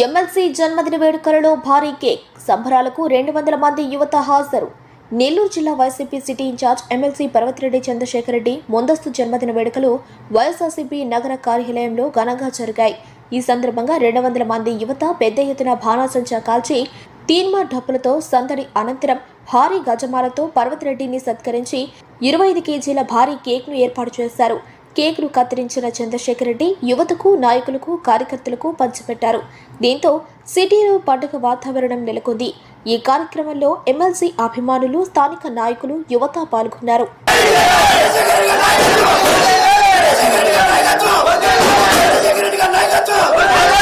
MLC జన్మదిన వేడుకలలో భారీ cake. సంబరాలకు రెండు వందల మంది యువత హాజరు. నెల్లూరు జిల్లా YCP city incharge MLC Parvathireddy Chandrasekhar Reddy ముందస్తు జన్మదిన వేడుకలు వైఎస్ఆర్సీపీ నగర కార్యాలయంలో ఘనంగా జరిగాయి. ఈ సందర్భంగా రెండు వందల మంది యువత పెద్ద ఎత్తున బాణాసంచా కాల్చి తీన్మా డప్పులతో సందడి అనంతరం భారీ గజమాలతో పర్వతిరెడ్డిని సత్కరించి ఇరవై ఐదు కేజీల భారీ కేక్ను ఏర్పాటు చేశారు. కేక్ను కత్తిరించిన చంద్రశేఖర్ రెడ్డి యువతకు నాయకులకు కార్యకర్తలకు పంచిపెట్టారు దీంతో సిటీలో పండుగ వాతావరణం నెలకొంది ఈ కార్యక్రమంలో ఎమ్మెల్సీ అభిమానులు స్థానిక నాయకులు యువత పాల్గొన్నారు Chandrasekhar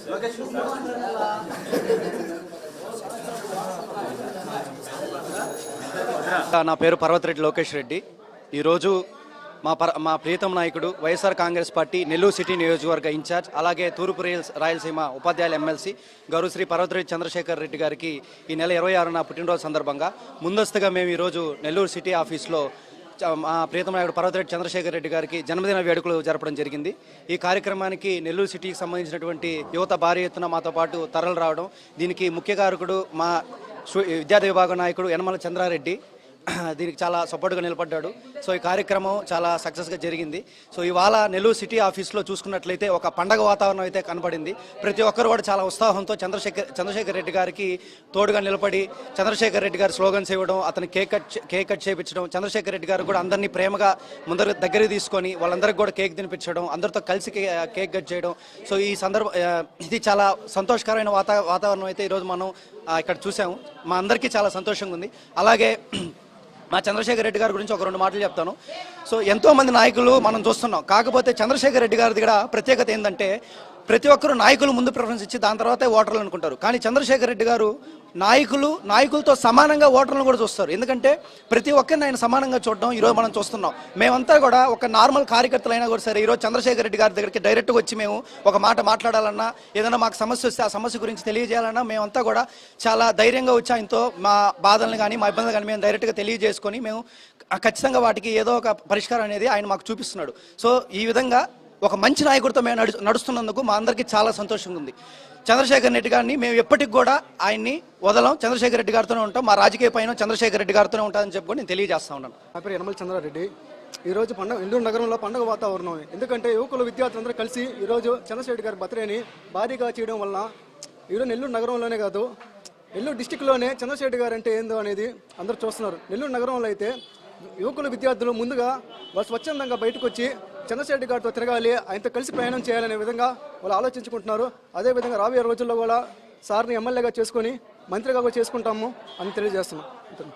నా పేరు పర్వతరెడ్డి లోకేష్ రెడ్డి. ఈరోజు మా పర మా ప్రీతం నాయకుడు YSR Congress party Nellore city నియోజకవర్గ ఇన్ఛార్జ్ అలాగే తూర్పు రియల్స్ రాయలసీమ ఉపాధ్యాయుల ఎమ్మెల్సీ గౌరవ శ్రీ పర్వతరెడ్డి చంద్రశేఖర్ రెడ్డి గారికి ఈ నెల ఇరవై ఆరున పుట్టినరోజు సందర్భంగా ముందస్తుగా మేము ఈరోజు నెల్లూరు సిటీ ఆఫీస్లో ప్రీతం నాయకుడు పర్వతిరెడ్డి చంద్రశేఖర్ రెడ్డి గారికి జన్మదిన వేడుకలు జరపడం జరిగింది. ఈ కార్యక్రమానికి నెల్లూరు సిటీకి సంబంధించినటువంటి యువత భారీ ఎత్తున మాతో పాటు తరలి రావడం దీనికి ముఖ్య కారకుడు మా విద్యార్థి విభాగ నాయకుడు యనమల చంద్రారెడ్డి దీనికి చాలా సపోర్ట్గా నిలబడ్డాడు. సో ఈ కార్యక్రమం చాలా సక్సెస్గా జరిగింది. సో ఇవాళ నెల్లూరు సిటీ ఆఫీస్లో చూసుకున్నట్లయితే ఒక పండగ వాతావరణం అయితే కనబడింది. ప్రతి ఒక్కరు కూడా చాలా ఉత్సాహంతో చంద్రశేఖర్ చంద్రశేఖర్ రెడ్డి గారికి తోడుగా నిలబడి చంద్రశేఖర్ రెడ్డి గారు స్లోగన్స్ ఇవ్వడం అతను కేక్ కట్ కేక్ కట్ చేయించడం చంద్రశేఖర్ రెడ్డి గారు కూడా అందరినీ ప్రేమగా ముందర దగ్గర తీసుకొని వాళ్ళందరికీ కూడా కేక్ తినిపించడం అందరితో కలిసి కేక్ కట్ చేయడం. సో ఈ సందర్భ ఇది చాలా సంతోషకరమైన వాతా వాతావరణం అయితే ఈరోజు మనం ఇక్కడ చూసాము మా అందరికీ చాలా సంతోషంగా ఉంది. అలాగే మా చంద్రశేఖర్ రెడ్డి గారి గురించి ఒక రెండు మాటలు చెప్తాను. సో ఎంతోమంది నాయకులు మనం చూస్తున్నాం. కాకపోతే చంద్రశేఖర్ రెడ్డి గారి దగ్గర ప్రత్యేకత ఏంటంటే ప్రతి ఒక్కరు నాయకులు ముందు ప్రిఫరెన్స్ ఇచ్చి దాని తర్వాతే ఓటర్లు అనుకుంటారు. కానీ చంద్రశేఖర్ రెడ్డి గారు నాయకులు నాయకులతో సమానంగా ఓటర్లను కూడా చూస్తారు. ఎందుకంటే ప్రతి ఒక్కరిని ఆయన సమానంగా చూడడం ఈరోజు మనం చూస్తున్నాం. మేమంతా కూడా ఒక నార్మల్ కార్యకర్తలైనా కూడా సరే ఈరోజు చంద్రశేఖర్ రెడ్డి గారి దగ్గరికి డైరెక్ట్గా వచ్చి మేము ఒక మాట మాట్లాడాలన్నా ఏదైనా మాకు సమస్య వస్తే ఆ సమస్య గురించి తెలియజేయాలన్నా మేమంతా కూడా చాలా ధైర్యంగా వచ్చి ఆయనతో మా బాధలను కానీ మా ఇబ్బందులు కానీ మేము డైరెక్ట్గా తెలియజేసుకొని మేము ఖచ్చితంగా వాటికి ఏదో ఒక పరిష్కారం అనేది ఆయన మాకు చూపిస్తున్నాడు. సో ఈ విధంగా ఒక మంచి నాయకుడితో మేము నడు నడుస్తున్నందుకు మా అందరికీ చాలా సంతోషంగా ఉంది. చంద్రశేఖర్ రెడ్డి గారిని మేము ఎప్పటికి కూడా ఆయన్ని వదలం. చంద్రశేఖర్ రెడ్డి గారితోనే ఉంటాం. మా రాజకీయ పైన చంద్రశేఖర్ రెడ్డి గారితోనే ఉంటామని చెప్పుకొని నేను తెలియజేస్తా ఉన్నాను. నా పేరు యనమల చంద్రారెడ్డి. ఈరోజు పండుగ నెల్లూరు నగరంలో పండుగ వాతావరణం ఎందుకంటే యువకులు విద్యార్థులందరూ కలిసి ఈరోజు చంద్రశేఖర్ గారి బర్త్డేని భారీగా చేయడం వలన ఈరోజు నెల్లూరు నగరంలోనే కాదు నెల్లూరు డిస్టిక్లోనే చంద్రశేఖర్ గారు అంటే ఏందో అనేది అందరూ చూస్తున్నారు. నెల్లూరు నగరంలో అయితే యువకులు విద్యార్థులు ముందుగా వాళ్ళు స్వచ్ఛందంగా బయటకు వచ్చి చంద్రశేఖర్ గారితో తిరగాలి ఆయనతో కలిసి ప్రయాణం చేయాలనే విధంగా వాళ్ళు ఆలోచించుకుంటున్నారు. అదేవిధంగా రాబోయే రోజుల్లో కూడా సార్ని ఎమ్మెల్యేగా చేసుకొని మంత్రిగా కూడా చేసుకుంటాము అని తెలియజేస్తున్నాం.